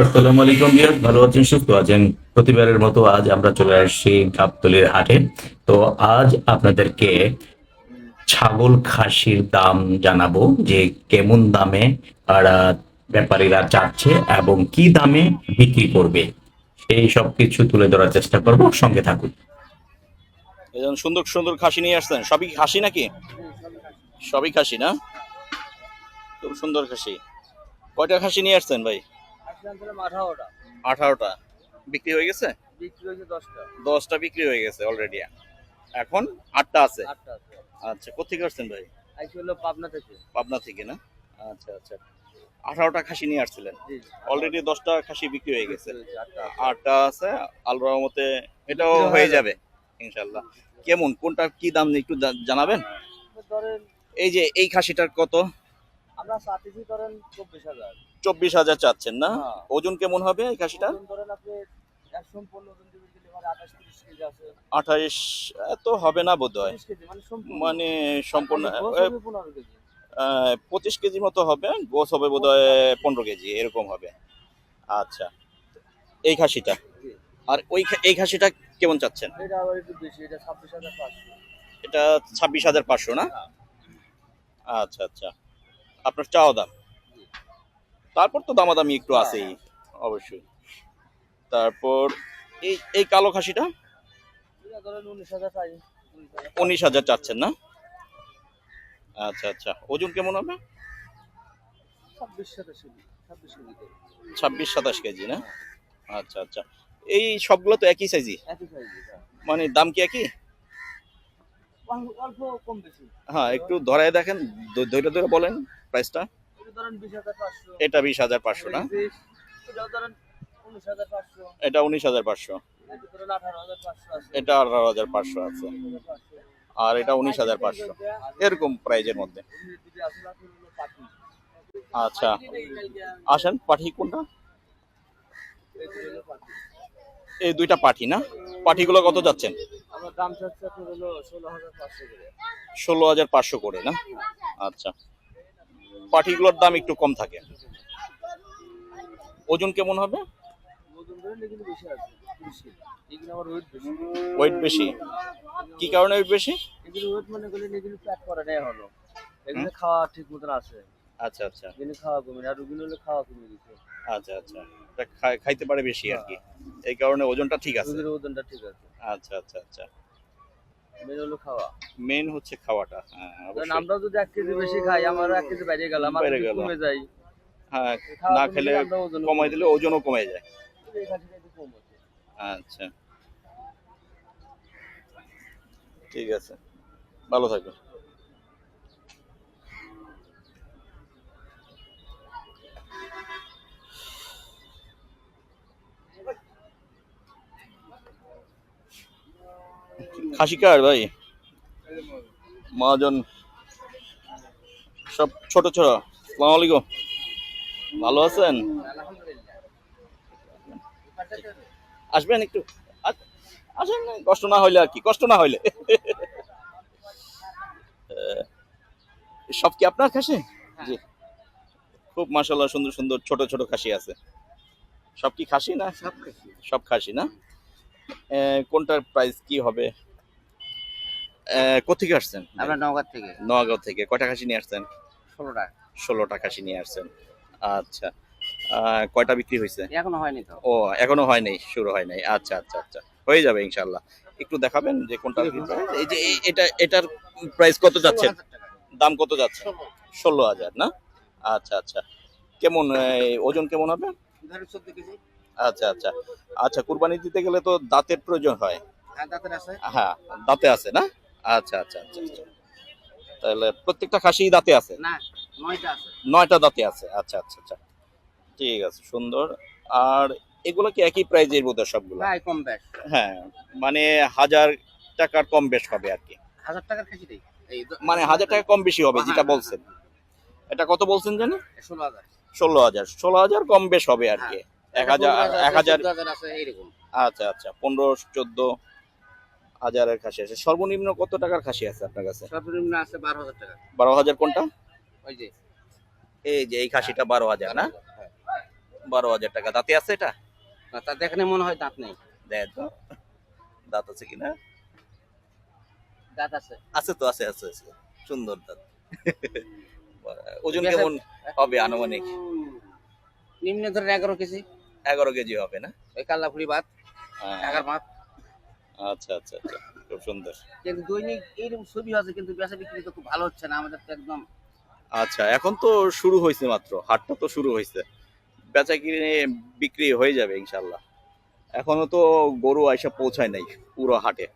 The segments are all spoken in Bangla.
আসসালামু আলাইকুম বিয়ার ভালো আছেন, সুস্থ আছেন? প্রতিবারের মতো আজ আমরা চলে আসছি গাবতলির হাটে। তো আজ আপনাদেরকে ছাগল খাসির দাম জানাব, যে কেমন দামে আর ব্যাপারীরা চাচ্ছে এবং কি দামে বিক্রি করবে। সেই সব কিছু তুলে ধরার চেষ্টা করব, সঙ্গে থাকুন। এজন সুন্দর সুন্দর খাসি নিয়ে আসছেন। সবই খাসি নাকি? সবই খাসি না? খুব সুন্দর খাসি। কয়টা খাসি নিয়ে আসছেন ভাই? আঠারোটা। বিক্রি হয়ে গেছে? বিক্রি হয়েছে দশটা। দশটা বিক্রি হয়ে গেছে অলরেডি এখন আটটা আছে? আচ্ছা কোথেকে আসছেন ভাই? হলো পাবনা থেকে। পাবনা থেকে না? আচ্ছা আচ্ছা। আঠারোটা খাসি নিয়ে আসছিলেন? অলরেডি দশটা খাসি বিক্রি হয়ে গেছে। আটটা। আছে। আল্লাহর রহমতে এটাও হয়ে যাবে। ইনশাল্লাহ কেমন কোনটা কি দাম একটু জানাবেন? এই যে এই খাসিটার কত? আমরা চাচ্ছি ধরেন চব্বিশ হাজার। চব্বিশ হাজার চাচ্ছেন না? হ্যাঁ। ওজন কেমন হবে এই খাসিটা? আঠাইশ এত হবে না বোধ হয় মানে সম্পূর্ণ। মানে পঁচিশ কেজি মতো হবে গোস হবে বোধ হয় পনেরো কেজি এরকম হবে। আচ্ছা এই খাসিটা? আর ওই এই খাসিটা কেমন চাচ্ছেন? এটা ছাব্বিশ হাজার পাঁচশো। এটা ছাব্বিশ হাজার পাঁচশো না? আচ্ছা আচ্ছা। আপনার চাওয়া দাম? তারপর তো দামাদামি একটু হ্যাঁ, আছেই অবশ্যই। তারপর এই এই কালো খাসিটা? উনিশ হাজার চাচ্ছেন না? আচ্ছা আচ্ছা। ওজন কেমন হবে? ছাব্বিশ সাতাশ কেজি না? আচ্ছা আচ্ছা। এই সবগুলো তো একই সাইজই এটা মানে দাম কি একই? হ্যাঁ একটু ধরায় দেখেন ধরে ধরে বলেন প্রাইসটা এটা বিশ হাজার পাঁচশো না? এটা উনিশ হাজার পাঁচশো। এটা আঠারো হাজার পাঁচশো আছে। আর এটা উনিশ হাজার পাঁচশো। এরকম প্রাইজের মধ্যে। আচ্ছা। আসেন পাঠি কোনটা? এই দুইটা পাঠি না? পাঠিগুলো কত যাচ্ছেন? ষোলো হাজার পাঁচশো করে না? আচ্ছা। পাঠিগুলোর দাম একটু কম থাকে। ওজন কেমন হবে? ওয়েট বেশি। কি কারণে ওয়েট বেশি? ওয়েট মনে করলেন এগুলো প্যাক করা নেই হলো এগুলো খাওয়া ঠিক মতন আছে আচ্ছা। আচ্ছা এগুলো খাওয়া কমে আর ওগুলো হলে খাওয়া কমে গেছে আচ্ছা। আচ্ছা খাই- খাইতে পারে বেশি আর কি। এই কারণে ওজনটা ঠিক আছে। ওজনটা ঠিক আছে। আচ্ছা আচ্ছা আচ্ছা। মেন হলো খাওয়া। মেন হচ্ছে খাওয়াটা হ্যাঁ আমরা যদি এক কেজি বেশি খাই আমারও এক কেজি বাইরে গেলাম বাইরে কমে যাই হ্যাঁ না খেলে কমাই দিলে ওজনও কমে যায়। আচ্ছা। ঠিক আছে। ভালো থাকবেন। খাসি কার ভাই? মহাজন। সব ছোট ছোট। সালাম আলাইকুম। ভালো আছেন? আসবেন একটু। আসেন কষ্ট না হইলে আর কি কষ্ট না হইলে। সব কি আপনার খাসি? জি। খুব মাশাল্লাহ সুন্দর সুন্দর ছোট ছোট খাসি আছে। সব কি খাসি না? সব খাসি। সব খাসি না? কোনটার প্রাইস কি হবে? কোথেকে আসছেন? আমরা নওগাঁ থেকে। নোয়াগাঁও থেকে। কয়টা খাসি নিয়ে আসছেন? ষোলোটা ষোলোটা খাসি নিয়ে আসছেন। আচ্ছা। কয়টা বিক্রি হয়েছে? এখনও হয়নি তো। ও এখনও হয় নাই শুরু হয় নাই। আচ্ছা আচ্ছা আচ্ছা। হয়ে যাবে ইনশাল্লাহ একটু দেখাবেন যে কোনটা এই যে এটা এটার প্রাইস কত যাচ্ছে? দাম কত যাচ্ছে? ষোলো। হাজার না? আচ্ছা আচ্ছা। কেমন ওজন কেমন হবে? আচ্ছা আচ্ছা। আচ্ছা কুরবানি দিতে গেলে তো দাঁতের প্রয়োজন হয়। হ্যাঁ হ্যাঁ দাঁতে আছে না? আচ্ছা আচ্ছা আচ্ছা আচ্ছা। তাহলে প্রত্যেকটা খাসি দাঁতে আছে? না নয়টা আছে। নয়টা দাঁতে আছে। আচ্ছা আচ্ছা আচ্ছা। ঠিক আছে সুন্দর। আর এগুলো কি একই প্রাইজের বোধ হয় সবগুলো? প্রায় কম বেশ। হ্যাঁ মানে হাজার টাকার কম বেশ হবে আর কি। হাজার টাকার খাসি দেই? মানে হাজার টাকা কম বেশি হবে যেটা বলছেন। এটা কত বলছেন জানি? ষোলো হাজার। ষোলো হাজার। ষোলো হাজার কম বেশ হবে আর কি। এক হাজার এক হাজার আচ্ছা আচ্ছা পনেরো চোদ্দ হাজারের খাসি আছে। সর্বনিম্ন কত টাকার খাসি আছে আপনার কাছে? সর্বনিম্ন আছে বারো হাজার টাকা। বারো হাজার কোনটা? ওই যে। এই যে এই খাসিটা বারো হাজার না? বারো হাজার টাকা। দাঁতে আছে এটা? না তা দেখলে মনে হয় দাঁত নেই। দেয় তো। দাঁত আছে কিনা দাঁত আছে। আছে তো আছে আছে আছে। সুন্দর দাঁত। ওজন কেমন হবে আনুমানিক? নিম্ন ধরেন এগারো কেজি। এগারো কেজি হবে না? ওই কাল্লাফুরি ভাত হ্যাঁ, এগারো ভাত। আচ্ছা আচ্ছা আচ্ছা। খুব সুন্দর। কিন্তু দৈনিক এইরকম ছবি আছে কিন্তু বেচা বিক্রি তো খুব ভালো হচ্ছে না আমাদের তো একদম আচ্ছা এখন তো শুরু হয়েছে মাত্র হাটটা তো শুরু হয়েছে। বেচা কিনে বিক্রি হয়ে যাবে ইনশাল্লাহ এখনও তো গরু আইসা পৌঁছায় নাই পুরো হাটে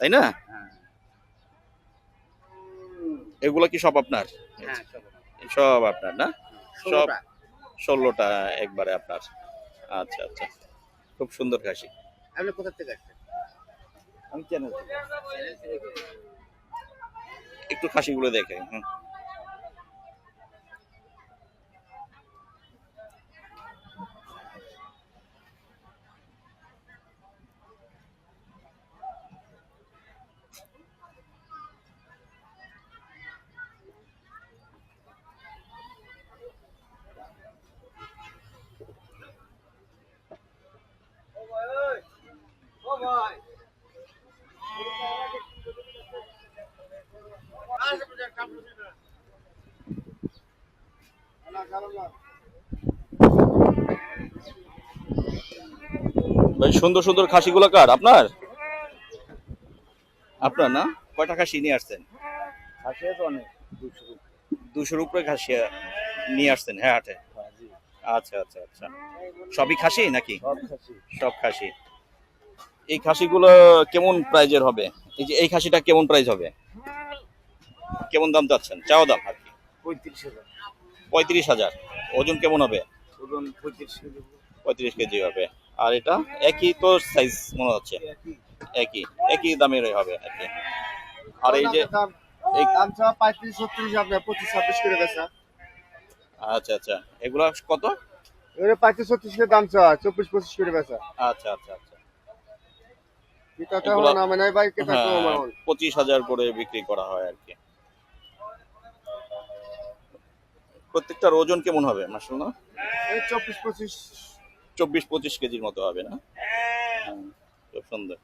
তাই না? এগুলা কি সব আপনার? হ্যাঁ সব সব আপনার না? ষোলোটা। ষোলোটা একবারে আপনার। আচ্ছা আচ্ছা। খুব সুন্দর খাসি। আপনি কোথা থেকে আসছেন? আমি চ্যানেল একটু খাসিগুলো দেখে হুম। ভাই সুন্দর সুন্দর খাসিগুলো কার? আপনার? আপনার না? কয়টা খাসি নিয়ে আসছেন? আছে অনেক দুশো দুশোর উপরে খাসি নিয়ে আসছেন হ্যাঁ হাটে? আচ্ছা আচ্ছা আচ্ছা। সবই খাসি নাকি? সব খাসি। সব খাসি। এই খাসিগুলো কেমন প্রাইজের হবে? এই যে এই খাসিটা কেমন প্রাইস হবে? কেমন দাম চাচ্ছেন? চাও দাম আর কি? পঁয়ত্রিশ হাজার। পঁয়ত্রিশ হাজার। ওজন কেমন হবে? ওজন পঁয়ত্রিশ কেজি পঁয়ত্রিশ কেজি হবে। আর এটা একই তো সাইজ মনে হচ্ছে। একই। একই। দামের হবে আর কি। আর এই যে আচ্ছা আচ্ছা। এগুলা কত? পঁয়ত্রিশ ছত্রিশ করে দাম চাওয়া চব্বিশ পঁচিশ করে বেচা। আচ্ছা আচ্ছা আচ্ছা। কিতা হ্যাঁ পঁচিশ হাজার করে বিক্রি করা হয় আর কি। প্রত্যেকটার ওজন কেমন হবে মাসাল না চব্বিশ পঁচিশ। চব্বিশ পঁচিশ কেজির মতো হবে না? হ্যাঁ, খুব সুন্দর।